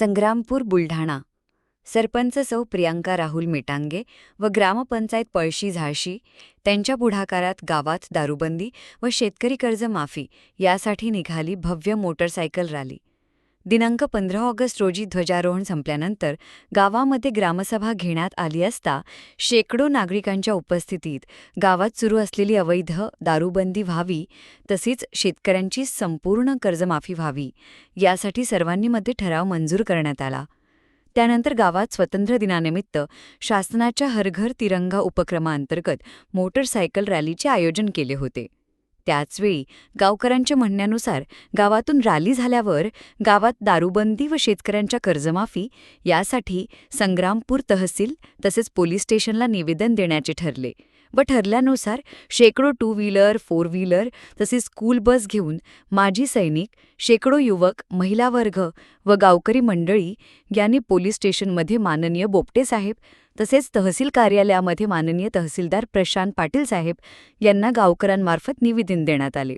संग्रामपूर बुलढाणा. सरपंच सौ प्रियांका राहुल मेटांगे व ग्रामपंचायत पळशी झाळशी त्यांच्या पुढाकारात गावात दारूबंदी व शेतकरी कर्ज माफी यासाठी निघाली भव्य मोटरसायकल रॅली. दिनांक पंधरा ऑगस्ट रोजी ध्वजारोहण संपल्यानंतर गावामध्ये ग्रामसभा घेण्यात आली असता शेकडो नागरिकांच्या उपस्थितीत गावात सुरू असलेली अवैध दारूबंदी व्हावी तसेच शेतकऱ्यांची संपूर्ण कर्जमाफी व्हावी यासाठी सर्वांनी मध्ये ठराव मंजूर करण्यात आला. त्यानंतर गावात स्वतंत्र दिनानिमित्त शासनाच्या हरघर तिरंगा उपक्रमांतर्गत मोटरसायकल रॅलीचे आयोजन केले होते. त्याचवेळी गावकऱ्यांच्या म्हणण्यानुसार गावातून रॅली झाल्यावर गावात दारूबंदी व शेतकऱ्यांच्या कर्जमाफी यासाठी संग्रामपूर तहसील तसेच पोलीस स्टेशनला निवेदन देण्याचे ठरले व ठरल्यानुसार शेकडो टू व्हीलर फोर व्हीलर तसेच स्कूल बस घेऊन माजी सैनिक शेकडो युवक महिला वर्ग व गावकरी मंडळी यांनी पोलीस स्टेशनमध्ये माननीय बोपटे साहेब तसेच तहसील कार्यालयामध्ये माननीय तहसीलदार प्रशांत पाटील साहेब यांना गावकऱ्यांमार्फत निवेदन देण्यात आले.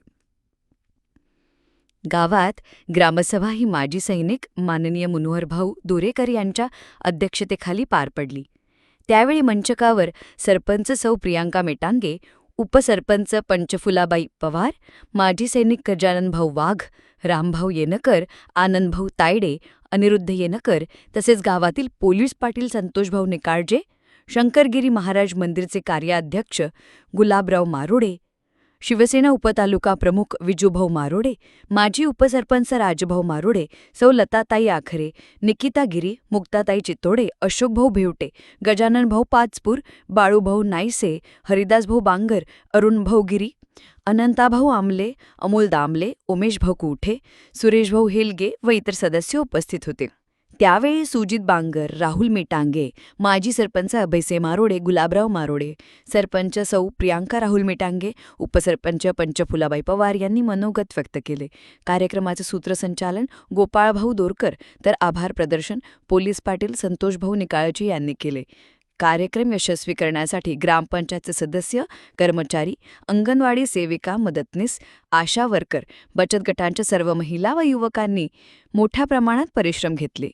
गावात ग्रामसभा ही माजी सैनिक माननीय मनोहरभाऊ दोरेकर यांच्या अध्यक्षतेखाली पार पडली. त्यावेळी मंचकावर सरपंच सौ प्रियांका मेटांगे उपसरपंच पंचफुलाबाई पवार माजी सैनिक गजाननभाऊ वाघ रामभाऊ येनकर आनंदभाऊ तायडे अनिरुद्ध येनकर तसेच गावातील पोलीस पाटील संतोषभाऊ निकाळजे शंकरगिरी महाराज मंदिरचे कार्याध्यक्ष गुलाबराव मारोडे शिवसेना उपतालुका प्रमुख विजूभाऊ मारोडे माजी उपसरपंच राजभाऊ मारोडे सौ लताताई आखरे निकिता गिरी मुक्ताताई चित्तोडे अशोकभाऊ भिवटे गजाननभाऊ पाचपूर बाळूभाऊ नाईसे हरिदासभाऊ बांगर अरुणभाऊ गिरी अनंताभाऊ आमले अमोल दामले उमेशभाऊ कुठे सुरेशभाऊ हेलगे व इतर सदस्य उपस्थित होते. त्यावेळी सुजित बांगर राहुल मिटांगे माजी सरपंच अभयसे मारोडे गुलाबराव मारोडे सरपंच सौ प्रियांका राहुल मिटांगे उपसरपंच पंचफुलाबाई पवार यांनी मनोगत व्यक्त केले. कार्यक्रमाचे सूत्रसंचालन गोपाळभाऊ दोरकर तर आभार प्रदर्शन पोलीस पाटील संतोषभाऊ निकाळजी यांनी केले. कार्यक्रम यशस्वी करण्यासाठी ग्रामपंचायतचे सदस्य कर्मचारी अंगणवाडी सेविका मदतनीस आशा वर्कर बचत गटांच्या सर्व महिला व युवकांनी मोठ्या प्रमाणात परिश्रम घेतले.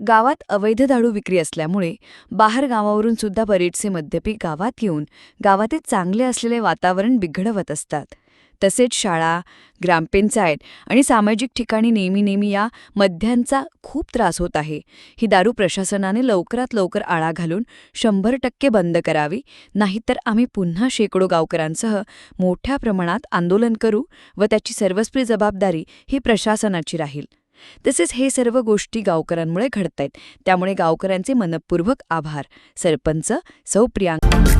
गावात अवैध दारू विक्री असल्यामुळे बाहेर गावावरून सुद्धा बरेचसे मद्यपी गावात येऊन गावातील चांगले असलेले वातावरण बिघडवत असतात. तसेच शाळा ग्रामपंचायत आणि सामाजिक ठिकाणी नेहमी नेहमी या मद्यांचा खूप त्रास होत आहे. ही दारू प्रशासनाने लवकरात लवकर आळा घालून शंभर टक्के बंद करावी नाहीतर आम्ही पुन्हा शेकडो गावकऱ्यांसह मोठ्या प्रमाणात आंदोलन करू व त्याची सर्वस्वी जबाबदारी ही प्रशासनाची राहील. तसेच हे सर्व गोष्टी गावकऱ्यांमुळे घडतायत. त्यामुळे गावकऱ्यांचे मनपूर्वक आभार. सरपंच सौ प्रियांका